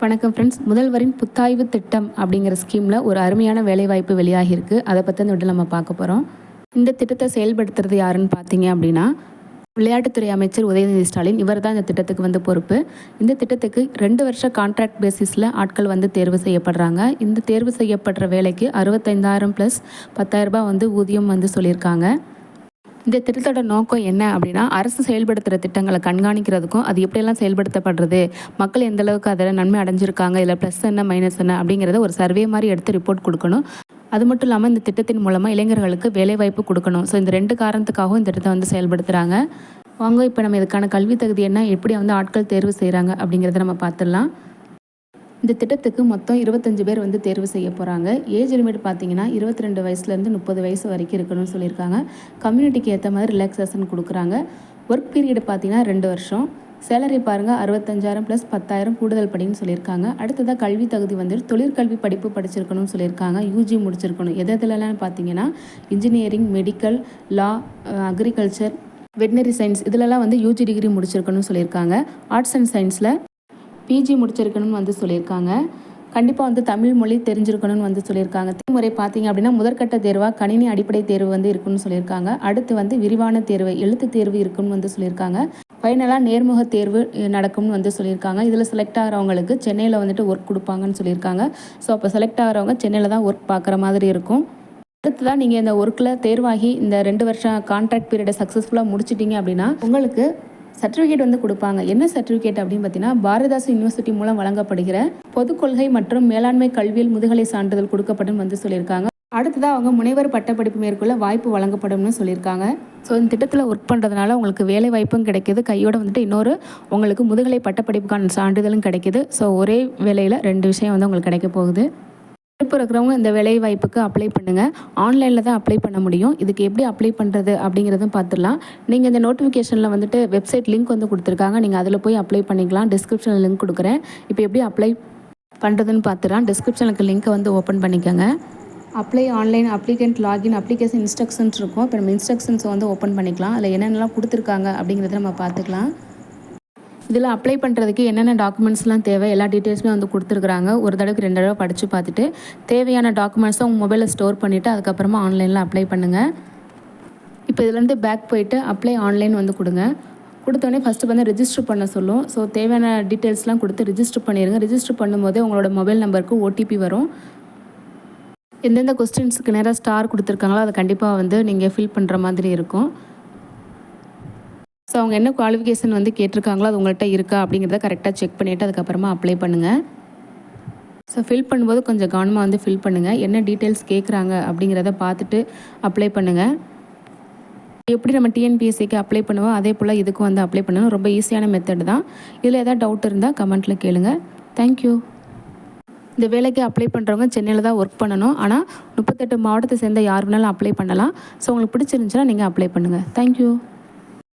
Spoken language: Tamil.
வணக்கம் ஃப்ரெண்ட்ஸ் முதல்வரின் புத்தாய்வு திட்டம் அப்படிங்கிற ஸ்கீமில் ஒரு அருமையான வேலைவாய்ப்பு வெளியாகிருக்கு அதை பற்றி அந்த விட்டு நம்ம பார்க்க போகிறோம் இந்த திட்டத்தை செயல்படுத்துறது யாருன்னு பார்த்தீங்க அப்படின்னா விளையாட்டுத்துறை அமைச்சர் உதயநிதி ஸ்டாலின். இவர் தான் இந்த திட்டத்துக்கு வந்து பொறுப்பு. இந்த திட்டத்துக்கு ரெண்டு வருஷ கான்ட்ராக்ட் பேசிஸில் ஆட்கள் வந்து தேர்வு செய்யப்படுறாங்க. இந்த தேர்வு செய்யப்படுற வேலைக்கு அறுபத்தைந்தாயிரம் ப்ளஸ் பத்தாயிரரூபா வந்து ஊதியம் வந்து சொல்லியிருக்காங்க. இந்த திட்டத்தோட நோக்கம் என்ன அப்படின்னா அரசு செயல்படுத்துகிற திட்டங்களை கண்காணிக்கிறதுக்கும் அது எப்படியெல்லாம் செயல்படுத்தப்படுறது மக்கள் எந்த அளவுக்கு அதில் நன்மை அடைஞ்சிருக்காங்க இதில் ப்ளஸ் என்ன மைனஸ் என்ன அப்படிங்கிறத ஒரு சர்வே மாதிரி எடுத்து ரிப்போர்ட் கொடுக்கணும். அது மட்டும் இல்லாமல் இந்த திட்டத்தின் மூலமாக இளைஞர்களுக்கு வேலைவாய்ப்பு கொடுக்கணும். ஸோ இந்த ரெண்டு காரணத்துக்காகவும் இந்த திட்டத்தை வந்து செயல்படுத்துகிறாங்க வாங்க இப்போ நம்ம இதுக்கான கல்வி தகுதி என்ன எப்படி வந்து ஆட்கள் தேர்வு செய்கிறாங்க அப்படிங்கிறத நம்ம பார்த்துடலாம். இந்த திட்டத்துக்கு மொத்தம் இருபத்தஞ்சு பேர் வந்து தேர்வு செய்ய போகிறாங்க ஏஜ் லிமிட் பார்த்தீங்கன்னா இருபத்தி ரெண்டு வயசுலேருந்து முப்பது வயசு வரைக்கும் இருக்கணும்னு சொல்லியிருக்காங்க. கம்யூனிட்டிக்கு ஏற்ற மாதிரி ரிலாக்ஸேஷன் கொடுக்குறாங்க. ஒர்க் பீரியட் பார்த்தீங்கன்னா ரெண்டு வருஷம். சேலரி பாருங்கள் அறுபத்தஞ்சாயிரம் ப்ளஸ் பத்தாயிரம் கூடுதல் படின்னு சொல்லியிருக்காங்க. அடுத்ததாக கல்வி தகுதி வந்து தொழிற்கல்வி படிப்பு படிச்சிருக்கணும்னு சொல்லியிருக்காங்க. யூஜி முடிச்சிருக்கணும். எது எதுலலாம் பார்த்தீங்கன்னா engineering medical law agriculture veterinary science இதிலலாம் வந்து யூஜி டிகிரி முடிச்சிருக்கணும்னு சொல்லியிருக்காங்க. ஆர்ட்ஸ் அண்ட் சயின்ஸில் பிஜி முடிச்சிருக்கணும்னு வந்து சொல்லியிருக்காங்க. கண்டிப்பாக வந்து தமிழ் மொழி தெரிஞ்சிருக்கணும்னு வந்து சொல்லியிருக்காங்க. முறை பார்த்தீங்க அப்படின்னா முதற்கட்ட தேர்வாக கணினி அடிப்படை தேர்வு வந்து இருக்குன்னு சொல்லியிருக்காங்க. அடுத்து வந்து விரிவான தேர்வு எழுத்து தேர்வு இருக்குன்னு வந்து சொல்லியிருக்காங்க. ஃபைனலாக நேர்முக தேர்வு நடக்கும்னு வந்து சொல்லியிருக்காங்க. இதில் செலக்ட் ஆகிறவங்களுக்கு சென்னையில் வந்துட்டு ஒர்க் கொடுப்பாங்கன்னு சொல்லியிருக்காங்க. ஸோ அப்போ செலக்ட் ஆகிறவங்க சென்னையில் தான் ஒர்க் பார்க்குற மாதிரி இருக்கும். அடுத்ததான் நீங்கள் இந்த ஒர்க்கில் தேர்வாகி இந்த ரெண்டு வருஷம் கான்ட்ராக்ட் பீரியடை சக்ஸஸ்ஃபுல்லாக முடிச்சிட்டிங்க அப்படின்னா உங்களுக்கு சர்டிஃபிகேட் வந்து கொடுப்பாங்க. என்ன சர்டிஃபிகேட் அப்படின்னு பார்த்தீங்கன்னா பாரதாசு யூனிவர்சிட்டி மூலம் வழங்கப்படுகிற பொது கொள்கை மற்றும் மேலாண்மை கல்வியில் முதுகலை சான்றிதழ் கொடுக்கப்படும் வந்து சொல்லியிருக்காங்க. அடுத்ததாக அவங்க முனைவர் பட்டப்படிப்பு மேற்கொள்ள வாய்ப்பு வழங்கப்படும்னு சொல்லியிருக்காங்க. ஸோ இந்த திட்டத்தில் ஒர்க் பண்ணுறதுனால உங்களுக்கு வேலை வாய்ப்பும் கிடைக்கிது. கையோட வந்துட்டு இன்னொரு உங்களுக்கு முதுகலை பட்டப்படிப்புக்கான சான்றிதழும் கிடைக்கிது. ஸோ ஒரே வேலையில் ரெண்டு விஷயம் வந்து உங்களுக்கு கிடைக்க போகுது. விருப்பம் இருக்கிறவங்க இந்த வேலை வாய்ப்புக்கு அப்ளை பண்ணுங்கள் ஆன்லைனில் தான் அப்ளை பண்ண முடியும். இதுக்கு எப்படி அப்ளை பண்ணுறது அப்படிங்கிறதும் பார்த்துடலாம். நீங்கள் இந்த நோட்டிஃபிகேஷனில் வந்துட்டு வெப்சைட் லிங்க் வந்து கொடுத்துருக்காங்க. நீங்கள் அதில் போய் அப்ளை பண்ணிக்கலாம். டிஸ்கிரிப்ஷனில் லிங்க் கொடுக்குறேன். இப்போ எப்படி அப்ளை பண்ணுறதுன்னு பார்த்துடலாம். டிஸ்கிரிப்ஷனுக்கு லிங்க்கை வந்து ஓப்பன் பண்ணிக்கோங்க. Apply online applicant login application instructions இருக்கும். இப்போ நம்ம இன்ஸ்ட்ரக்ஷன்ஸை வந்து ஓப்பன் பண்ணிக்கலாம். அதில் என்னென்னலாம் கொடுத்துருக்காங்க அப்படிங்கிறத நம்ம பார்த்துக்கலாம். இதில் அப்ளை பண்ணுறதுக்கு என்னென்ன டாக்குமெண்ட்ஸ்லாம் தேவை எல்லா டீட்டெயில்ஸுமே வந்து கொடுத்துருக்குறாங்க. ஒரு தடவைக்கு ரெண்டு தடவை படித்து பார்த்துட்டு தேவையான டாக்குமெண்ட்ஸை உங்கள் மொபைலில் ஸ்டோர் பண்ணிவிட்டு அதுக்கப்புறமா ஆன்லைனில் அப்ளை பண்ணுங்கள் இப்போ இதுலேருந்து பேக் போயிட்டு அப்ளை ஆன்லைன் வந்து கொடுங்க. கொடுத்தோடனே ஃபஸ்ட்டு வந்து ரிஜிஸ்டர் பண்ண சொல்லும். ஸோ தேவையான டீட்டெயில்ஸ்லாம் கொடுத்து ரிஜிஸ்டர் பண்ணிடுங்க ரிஜிஸ்டர் பண்ணும்போதே உங்களோட மொபைல் நம்பருக்கு ஓடிபி வரும். எந்தெந்த கொஸ்டின்ஸுக்கு நேராக ஸ்டார் கொடுத்துருக்காங்களோ அதை கண்டிப்பாக வந்து நீங்கள் ஃபில் பண்ணுற மாதிரி இருக்கும். ஸோ அவங்க என்ன குவாலிஃபிகேஷன் வந்து கேட்டிருக்காங்களோ அது உங்கள்கிட்ட இருக்கா அப்படிங்கிறத கரெக்டாக செக் பண்ணிவிட்டு அதுக்கப்புறமா அப்ளை பண்ணுங்கள் ஸோ ஃபில் பண்ணும்போது கொஞ்சம் கவனமாக வந்து ஃபில் பண்ணுங்கள் என்ன டீட்டெயில்ஸ் கேட்குறாங்க அப்படிங்கிறத பார்த்துட்டு அப்ளை பண்ணுங்கள் எப்படி நம்ம டிஎன்பிஎஸ்சிக்கு அப்ளை பண்ணுவோம் அதே போல் இதுக்கும் வந்து அப்ளை பண்ணணும். ரொம்ப ஈஸியான மெத்தட் தான். இதில் எதாவது டவுட் இருந்தால் கமெண்ட்டில் கேளுங்க. தேங்க்யூ இந்த வேலைக்கு அப்ளை பண்ணுறவங்க சென்னையில் தான் ஒர்க் பண்ணணும். ஆனால் முப்பத்தெட்டு மாவட்டத்தை சேர்ந்த யார் வேணாலும் அப்ளை பண்ணலாம். ஸோ உங்களுக்கு பிடிச்சிருந்துச்சுன்னா நீங்கள் அப்ளை பண்ணுங்கள் தேங்க்யூ